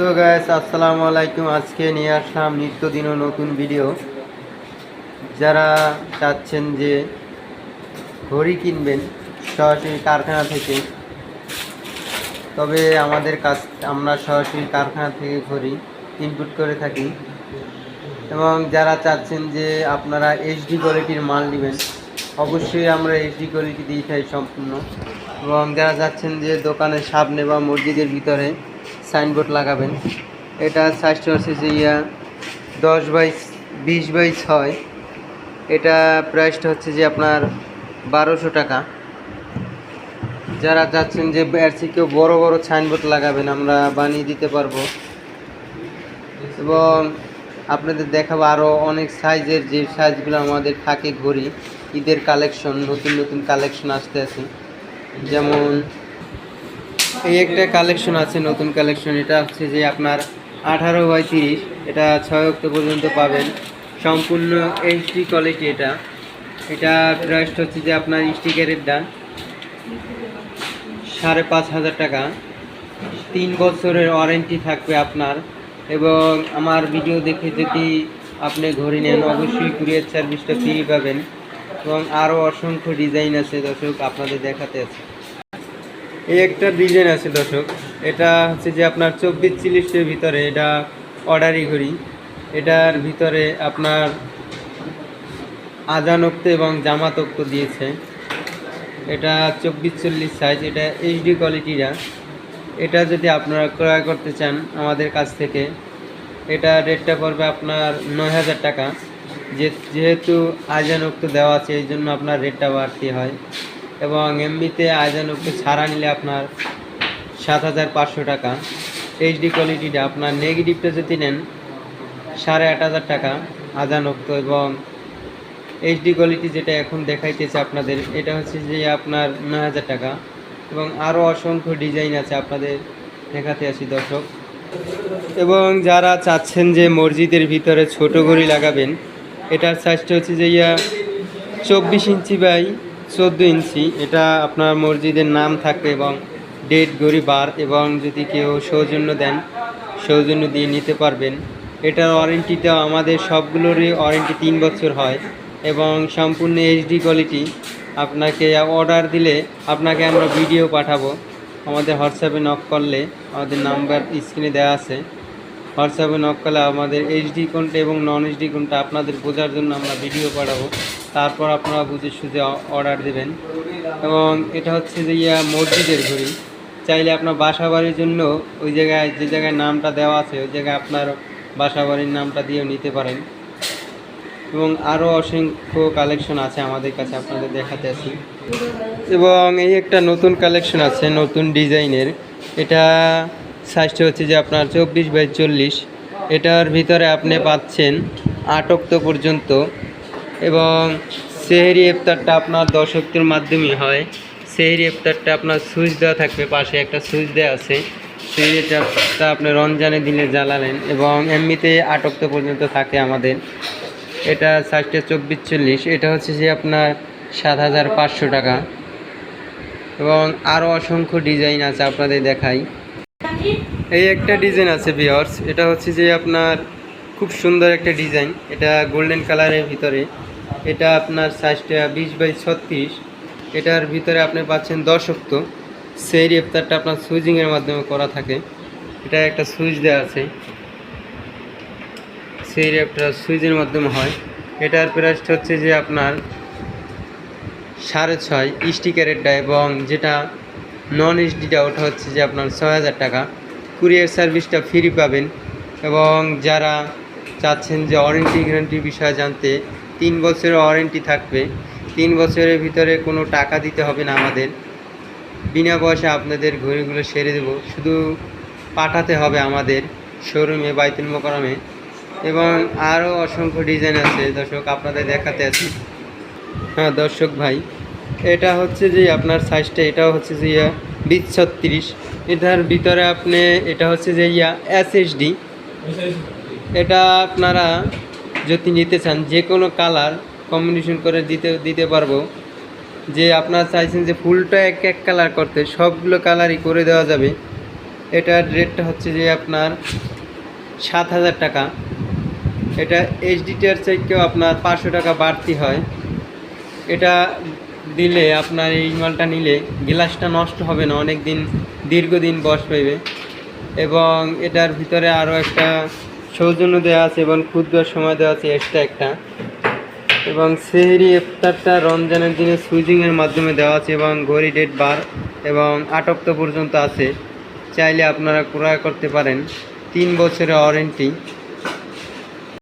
তো গ্যাস আসসালামু আলাইকুম। আজকে নিয়ে আসলাম নিত্যদিন ও নতুন ভিডিও যারা চাচ্ছেন যে ঘড়ি কিনবেন, সরাসরি কারখানা থেকে, তবে আমাদের কাছ, আমরা সরাসরি কারখানা থেকে ঘড়ি ইনপুট করে থাকি। এবং যারা চাচ্ছেন যে আপনারা এইচডি কোয়ালিটির মাল নেবেন, অবশ্যই আমরা এইচডি কোয়ালিটি দিয়ে থাকি সম্পূর্ণ। এবং যারা চাচ্ছেন যে দোকানের সামনে বা মসজিদের ভিতরে সাইনবোর্ড লাগাবেন। এটা সাইজটা হচ্ছে যে ইয়া, দশ বাই বিশ বাই ছয়। এটা প্রাইসটা হচ্ছে যে আপনার বারোশো টাকা। যারা চাচ্ছেন যে এর থেকেও বড় বড় সাইনবোর্ড লাগাবেন, আমরা বানিয়ে দিতে পারব। এবং আপনাদের দেখাবো আরও অনেক সাইজের যে সাইজগুলো আমাদের থাকে ঘড়ি, ঈদের কালেকশন, নতুন নতুন কালেকশন আসতে আছে। যেমন এই একটা কালেকশন আছে, নতুন কালেকশন এটা হচ্ছে যে আপনার আঠারো বাই তিরিশ। এটা ছয় অক্ট পর্যন্ত পাবেন। সম্পূর্ণ এইচডি কোয়ালিটি এটা। এটা প্রাইসটা হচ্ছে যে আপনার স্টিকারের দাম। সাড়ে পাঁচ হাজার টাকা। তিন বছরের ওয়ারেন্টি থাকবে আপনার। এবং আমার ভিডিও দেখে যদি আপনি ঘড়ি নেন, অবশ্যই কুরিয়ার সার্ভিসটা ফ্রি পাবেন। এবং আরও অসংখ্য ডিজাইন আছে দর্শক, আপনাদের দেখাতে আছে। এই একটা ডিজাইন আছে দর্শক। এটা হচ্ছে যে আপনার চব্বিশ চিল্লিশের ভিতরে এটা অর্ডারি ঘড়ি এটার ভিতরে আপনার আজানক্ত এবং জামাতক্ত দিয়েছে। এটা চব্বিশ চল্লিশ সাইজ এটা এইচডি কোয়ালিটিরা এটা যদি আপনারা ক্রয় করতে চান আমাদের কাছ থেকে, এটা রেটটা পড়বে আপনার নয় হাজার টাকা। যেহেতু আজানুক্ত দেওয়া আছে, এই জন্য আপনার রেটটা বাড়তি হয়। এবং এমবিতে আজানুক্ত ছাড়া নিলে আপনার সাত হাজার পাঁচশো টাকা। এইচডি কোয়ালিটিটা আপনার নেগেটিভটা যদি নেন, সাড়ে আট হাজার টাকা আজানুক্ত এবং এইচডি কোয়ালিটি যেটা এখন দেখাইতেছে আপনাদের, এটা হচ্ছে যে আপনার নয় হাজার টাকা এবং আরও অসংখ্য ডিজাইন আছে আপনাদের দেখাতে আসি দর্শক। এবং যারা চাচ্ছেন যে মসজিদের ভিতরে ছোট ঘড়ি লাগাবেন, এটার সাইজটা হচ্ছে যে ইয়া চব্বিশ ইঞ্চি বাই চোদ্দ ইঞ্চি, এটা আপনার মসজিদের নাম থাকবে এবং ডেট ঘড়ি বার এবং যদি কেউ সৌজন্য দেন, সৌজন্য দিয়ে নিতে পারবেন। এটার ওয়ারেন্টিটা আমাদের সবগুলোরই ওয়ারেন্টি তিন বছর হয় এবং সম্পূর্ণ এইচডি কোয়ালিটি আপনাকে অর্ডার দিলে আপনাকে আমরা ভিডিও পাঠাবো। আমাদের হোয়াটসঅ্যাপে নক করলে আমাদের নাম্বার স্ক্রিনে দেওয়া আছে। হোয়াটসঅ্যাপে নক করলে আমাদের এইচডি কোনটা এবং নন এইচডি কোনটা আপনাদের বোঝার জন্য আমরা ভিডিও পাঠাবো তারপর আপনারা বুঝে সুঝে অর্ডার দেবেন। এবং এটা হচ্ছে যে ইয়া মসজিদের ঘড়ি। চাইলে আপনার বাসা বাড়ির জন্য ওই জায়গায় যে জায়গায় নামটা দেওয়া আছে, ওই জায়গায় আপনার বাসা বাড়ির নামটা দিয়েও নিতে পারেন। এবং আরও অসংখ্য কালেকশন আছে আমাদের কাছে আপনাদের দেখাতে আছি এবং এই একটা নতুন কালেকশন আছে, নতুন ডিজাইনের এটা সাইজটা হচ্ছে যে আপনার চব্বিশ বাই চল্লিশ। এটার ভিতরে আপনি পাচ্ছেন আট অক্ট পর্যন্ত এবং সেহেরি ইফতারটা আপনার দশ অক্টের মাধ্যমে হয়। সেহেরি ইফতারটা আপনার সুইচ দেওয়া থাকবে, পাশে একটা সুইচ দেওয়া আছে। সেহেরি ইফতারটা আপনি রমজানে দিলে জ্বালালেন এবং এমনিতে আট অক্ট পর্যন্ত থাকে আমাদের। এটা সাইজটা চব্বিশ চল্লিশ, এটা হচ্ছে যে আপনার সাত হাজার পাঁচশো টাকা। এবং আরও অসংখ্য ডিজাইন আছে আপনাদের দেখাই। এই একটা ডিজাইন আছে বিয়ার্স এটা হচ্ছে যে আপনার খুব সুন্দর একটা ডিজাইন। এটা গোল্ডেন কালারের ভিতরে। এটা আপনার সাইজটা বিশ বাই ছত্রিশ। এটার ভিতরে আপনি পাচ্ছেন দশ অক্ত সেই রেফতারটা আপনার সুইজিংয়ের মাধ্যমে করা থাকে। এটা একটা সুইচ দেওয়া আছে। সেই রেপটা সুইচের মাধ্যমে হয়। এটার প্রাইসটা হচ্ছে যে আপনার সাড়ে ছয় স্টিকারেরটা এবং যেটা নন এইচডিটা ওটা হচ্ছে যে আপনার ছয় হাজার টাকা। কুরিয়ার সার্ভিসটা ফ্রি পাবেন এবং যারা চাচ্ছেন যে ওয়ারেন্টি গ্যারান্টির বিষয়ে জানতে, তিন বছরের ওয়ারেন্টি থাকবে। তিন বছরের ভিতরে কোনো টাকা দিতে হবে না আমাদের। বিনা পয়সা আপনাদের ঘড়িগুলো সেরে দেবো। শুধু পাঠাতে হবে আমাদের শোরুমে বাইতুল মোকরমে এবং আরও অসংখ্য ডিজাইন আছে। দর্শক, আপনাদের দেখাতে আছি। হ্যাঁ দর্শক ভাই এটা হচ্ছে যে আপনার সাইজটা এটাও হচ্ছে যে ইয়া বিশ ছত্রিশ। এটার ভিতরে আপনি, এটা হচ্ছে যে ইয়া এসএসডি এটা আপনারা যদি নিতে চান, যে কোনো কালার কম্বিনেশন করে দিতে দিতে পারব। যে আপনারা চাইছেন যে ফুলটা এক এক কালার করতে, সবগুলো কালারই করে দেওয়া যাবে। এটার রেটটা হচ্ছে যে আপনার সাত হাজার টাকা। এটা এইচডিটার চাইতেও আপনার পাঁচশো টাকা বাড়তি হয়। এটা দিলে, আপনার এই মালটা নিলে গ্লাসটা নষ্ট হবে না অনেক দিন দীর্ঘদিন বস পাইবে এবং এটার ভিতরে আরও একটা সৌজন্য দেওয়া আছে এবং ক্ষুদ্র সময় দেওয়া আছে এক্সট্রা একটা। এবং সেহেরি ইফতারটা রমজানের দিনে সুইজিংয়ের মাধ্যমে দেওয়া আছে এবং ঘড়ি ডেট বার এবং আট অক্টো পর্যন্ত আছে। চাইলে আপনারা ক্রয় করতে পারেন। তিন বছরের ওয়ারেন্টি